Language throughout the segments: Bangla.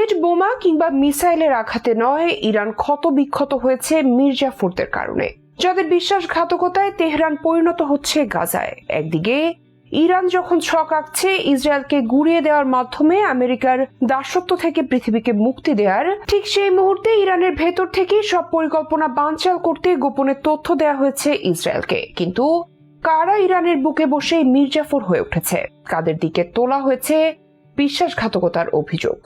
বুলেট বোমা কিংবা মিসাইলের আঘাতে নয়, ইরান ক্ষত বিক্ষত হয়েছে মির্জাফরদের কারণে। যাদের বিশ্বাসঘাতকতায় তেহরান পরিণত হচ্ছে গাজায়। একদিকে, ইরান যখন ছক আঁকছে, ইসরায়েলকে গুড়িয়ে দেওয়ার মাধ্যমে আমেরিকার দাসত্ব থেকে পৃথিবীকে মুক্তি দেওয়ার ঠিক সেই মুহূর্তে ইরানের ভেতর থেকেই সব পরিকল্পনা বানচাল করতে গোপনে তথ্য দেওয়া হয়েছে ইসরায়েলকে। কিন্তু কারা ইরানের বুকে বসে মির্জাফর হয়ে উঠেছে? কাদের দিকে তোলা হয়েছে বিশ্বাসঘাতকতার অভিযোগ।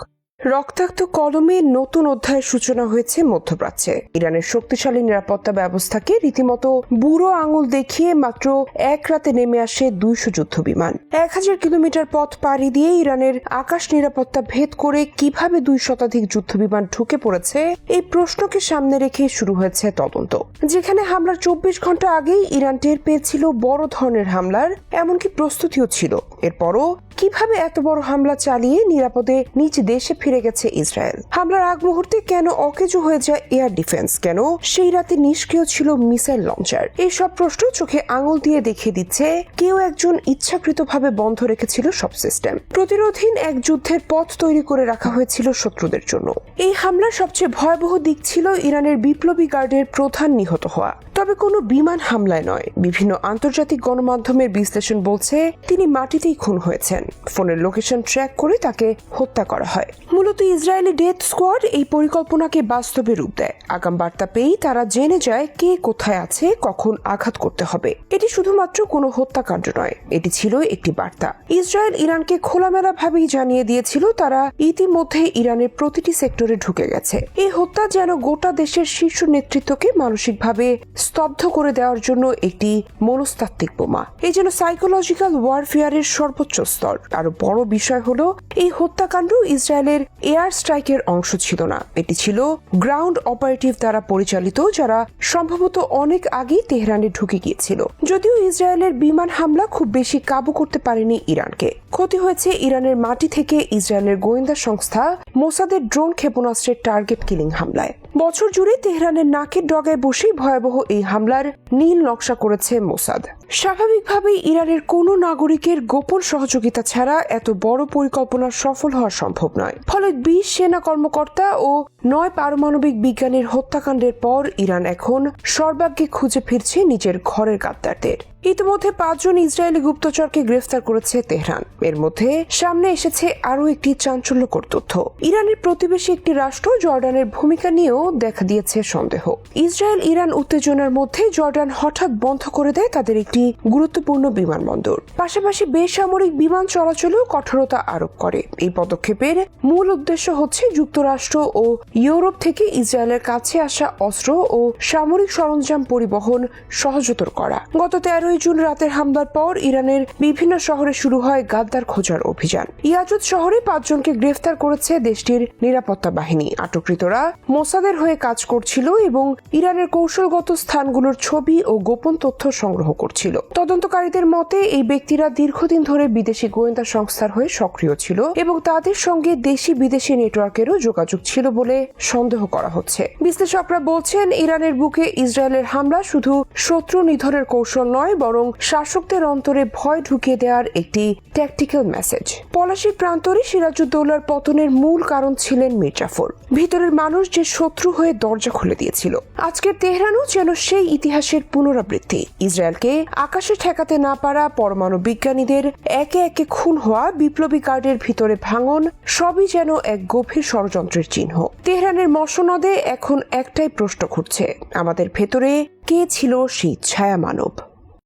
রক্তাক্ত কলমে নতুন অধ্যায়ের সূচনা হয়েছে মধ্যপ্রাচ্যে। ইরানের শক্তিশালী নিরাপত্তা ব্যবস্থাকে রীতিমতো বুড়ো আঙুল দেখিয়ে মাত্র এক রাতে নেমে আসে দুইশো যুদ্ধ বিমান এক হাজার কিলোমিটার পথ পাড়ি দিয়ে ইরানের আকাশ নিরাপত্তা ভেদ করে কীভাবে দুই শতাধিক যুদ্ধ বিমান ঢুকে পড়েছে, এই প্রশ্নকে সামনে রেখে শুরু হয়েছে তদন্ত। যেখানে হামলার চব্বিশ ঘণ্টা আগেই ইরান টের পেয়েছিল বড় ধরনের হামলার, এমনকি প্রস্তুতিও ছিল। এরপরও কীভাবে এত বড় হামলা চালিয়ে নিরাপদে নিজ দেশে ফিরে গেছে ইসরায়েল? হামলার আগ মুহূর্তে কেন অকেজো হয়ে যায় এয়ার ডিফেন্স? কেন সেই রাতে নিষ্ক্রিয় ছিল মিসাইল লঞ্চার? এই সব প্রশ্ন চোখে আঙুল দিয়ে দেখিয়ে দিচ্ছে, কেউ একজন ইচ্ছাকৃতভাবে বন্ধ রেখেছিল সব সিস্টেম। প্রতিরোধহীন এক যুদ্ধের পথ তৈরি করে রাখা হয়েছিল শত্রুদের জন্য। এই হামলার সবচেয়ে ভয়াবহ দিক ছিল ইরানের বিপ্লবী গার্ডের প্রধান নিহত হওয়া। তবে কোনো বিমান হামলায় নয়। বিভিন্ন আন্তর্জাতিক গণমাধ্যমের বিশ্লেষণ বলছে, তিনি মাটিতেই খুন হয়েছেন। ফোনের লোকেশন ট্র্যাক করে তাকে হত্যা করা হয়। মূলত ইসরায়েলি ডেথ স্কোয়াড এই পরিকল্পনাকে বাস্তবে রূপ দেয়। আগাম বার্তা পেয়েই তারা জেনে যায় কে কোথায় আছে, কখন আঘাত করতে হবে। এটি শুধুমাত্র কোনো হত্যাকাণ্ড নয়, এটি ছিল একটি বার্তা। ইসরায়েল ইরানকে খোলামেলা ভাবেই জানিয়ে দিয়েছিল তারা ইতিমধ্যে ইরানের প্রতিটি সেক্টরে ঢুকে গেছে। এই হত্যা যেন গোটা দেশের শীর্ষ নেতৃত্বকে মানসিকভাবে স্তব্ধ করে দেওয়ার জন্য একটি মনস্তাত্ত্বিক বোমা। এই যেন সাইকোলজিক্যাল ওয়ারফেয়ারের সর্বোচ্চ স্তর। আরও বড় বিষয় হলো, এই হত্যাকাণ্ড ইসরায়েলের এয়ার স্ট্রাইকের অংশ ছিল না। এটি ছিল গ্রাউন্ড অপারেটিভ দ্বারা পরিচালিত, যারা সম্ভবত অনেক আগেই তেহরানে ঢুকে গিয়েছিল। যদিও ইসরায়েলের বিমান হামলা খুব বেশি কাবু করতে পারেনি ইরানকে। ক্ষতি হয়েছে ইরানের মাটি থেকে ইসরায়েলের গোয়েন্দা সংস্থা মোসাদের ড্রোন ক্ষেপণাস্ত্রের টার্গেট কিলিং হামলায়। বছর জুড়ে তেহরানের নাকের ডগায় বসেই ভয়াবহ এই হামলার নীল নকশা করেছে মোসাদ। স্বাভাবিকভাবেই ইরানের কোনো নাগরিকের গোপন সহযোগিতা ছাড়া এত বড় পরিকল্পনা সফল হওয়া সম্ভব নয়। ফলে বিশ সেনা কর্মকর্তা ও নয় পারমাণবিক বিজ্ঞানীর হত্যাকাণ্ডের পর ইরান এখন সর্বাগ্যে খুঁজে ফিরছে নিজের ঘরের গাদ্দারদের ইতিমধ্যে পাঁচজন ইসরায়েলি গুপ্তচরকে গ্রেফতার করেছে তেহরান। এর মধ্যে সামনে এসেছে আরও একটি চাঞ্চল্যকর তথ্য। ইরানের প্রতিবেশী একটি রাষ্ট্র জর্ডানের ভূমিকা নিয়েও দেখা দিয়েছে সন্দেহ। ইসরায়েল ইরান উত্তেজনার মধ্যে জর্ডান হঠাৎ বন্ধ করে দেয় তাদের একটি গুরুত্বপূর্ণ বিমানবন্দর। পাশাপাশি বেসামরিক বিমান চলাচলেও কঠোরতা আরোপ করে। এই পদক্ষেপের মূল উদ্দেশ্য হচ্ছে যুক্তরাষ্ট্র ও ইউরোপ থেকে ইসরায়েলের কাছে আসা অস্ত্র ও সামরিক সরঞ্জাম পরিবহন সহজতর করা। গত তেরোই জুন রাতের হামলার পর ইরানের বিভিন্ন শহরে শুরু হয় গাদ্দার খোঁজার অভিযান। ইয়াজুদ শহরে পাঁচজনকে গ্রেফতার করেছে দেশটির নিরাপত্তা বাহিনী। আটককৃতরা মোসাদের হয়ে কাজ করছিল এবং ইরানের কৌশলগত স্থানগুলোর ছবি ও গোপন তথ্য সংগ্রহ করছিল। তদন্তকারীদের মতে, এই ব্যক্তিরা দীর্ঘদিন ধরে বিদেশি গোয়েন্দা সংস্থার হয়ে সক্রিয় ছিল এবং তাদের সঙ্গে দেশি বিদেশি নেটওয়ার্কেরও যোগাযোগ ছিল বলে সন্দেহ করা হচ্ছে। বিশ্লেষকরা বলছেন, ইরানের বুকে ইসরায়েলের হামলা শুধু শত্রু নিধনের কৌশল নয় বরং শাসকদের অন্তরে ভয় ঢুকিয়ে দেওয়ার একটি ট্যাকটিক্যাল মেসেজ পলাশি প্রান্তরে সিরাজউদ্দৌলার পতনের মূল কারণ ছিলেন মির্জাফর। ভিতরের মানুষ যে শত্রু হয়ে দরজা খুলে দিয়েছিল। আজকের তেহরানও যেন সেই ইতিহাসের পুনরাবৃত্তি। ইসরায়েলকে আকাশে ঠেকাতে না পারা পরমাণু বিজ্ঞানীদের একে একে খুন হওয়া, বিপ্লবী গার্ডের ভিতরে ভাঙন, সবই যেন এক গভীর ষড়যন্ত্রের চিহ্ন। তেহরানের মসনদে এখন একটাই প্রশ্ন ঘুরছে। আমাদের ভেতরে কে ছিল সেই ছায়া মানব